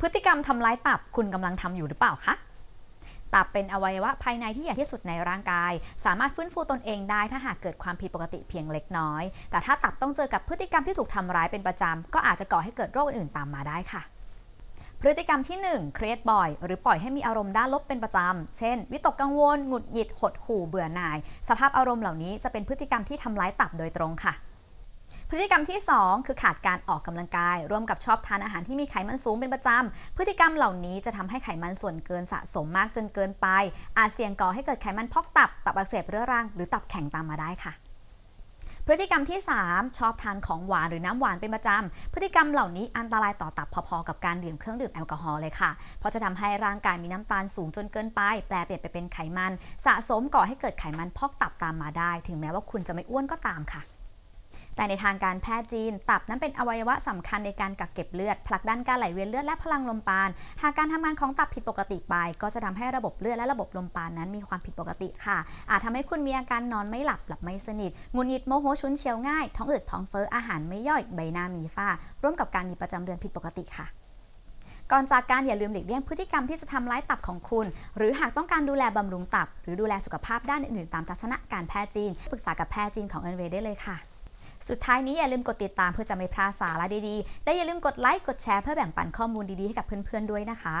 พฤติกรรมทำร้ายตับคุณกำลังทำอยู่หรือเปล่าคะตับเป็นอวัยวะภายในที่ใหญ่ที่สุดในร่างกาย สามารถฟื้นฟูตนเองได้ถ้าหากเกิดความผิดปกติเพียงเล็กน้อย แต่ถ้าตับต้องเจอกับพฤติกรรมที่ถูกทำร้ายเป็นประจำก็อาจจะก่อให้เกิดโรคอื่นๆตามมาได้ค่ะ พฤติกรรมที่ 1 เครียดบ่อย หรือปล่อยให้มีอารมณ์ด้านลบเป็นประจำ เช่น วิตกกังวล หงุดหงิด หดหู่ เบื่อหน่าย สภาพอารมณ์เหล่านี้จะเป็นพฤติกรรมที่ทำร้ายตับโดยตรงค่ะ พฤติกรรมที่ 2 คือขาดการออกกำลังกาย ร่วมกับชอบทานอาหารที่มีไขมันสูงเป็นประจำพฤติกรรมเหล่านี้จะทำให้ไขมันส่วนเกินสะสมมากจนเกินไป อาจเสี่ยงก่อให้เกิดไขมันพอกตับ ตับอักเสบเรื้อรัง หรือตับแข็งตามมาได้ค่ะพฤติกรรมที่ 3 ชอบทานของหวานหรือน้ำหวานเป็นประจำ พฤติกรรมเหล่านี้อันตรายต่อตับพอๆกับการดื่มเครื่องดื่มแอลกอฮอล์เลยค่ะ เพราะจะทำให้ร่างกายมีน้ำตาลสูงจนเกินไป แปลเปลี่ยนไปเป็นไขมัน สะสมก่อให้เกิดไขมันพอกตับตามมาได้ ถึงแม้ว่าคุณจะไม่อ้วนก็ตามค่ะ แต่ในทางการแพทย์จีน ตับนั้นเป็นอวัยวะสำคัญในการกักเก็บเลือดผลักดันการไหลเวียนเลือดและพลังลมปาณหากการทำงานของตับผิดปกติไป ก็จะทำให้ระบบเลือดและระบบลมปาณนั้นมีความผิดปกติค่ะ อาจทำให้คุณมีอาการนอนไม่หลับหลับไม่สนิทงุนงิดโมโหชุนเฉียวง่าย ท้องอืดท้องเฟ้ออาหารไม่ย่อยใบหน้ามีฝ้า ร่วมกับการมีประจำเดือนผิดปกติค่ะก่อนจากการอย่าลืมหลีกเลี่ยงพฤติกรรมที่จะทำร้ายตับของคุณ หรือหากต้องการดูแลบำรุงตับ หรือดูแลสุขภาพด้านอื่นๆ ตามทัศนะการแพทย์จีน ปรึกษากับแพทย์จีนของเอ็นเวได้เลยค่ะ สุดท้ายนี้อย่าลืมกดติดตามเพื่อจะไม่พลาดสาระดีๆ และอย่าลืมกดไลค์กดแชร์เพื่อแบ่งปันข้อมูลดีๆให้กับเพื่อนๆด้วยนะคะ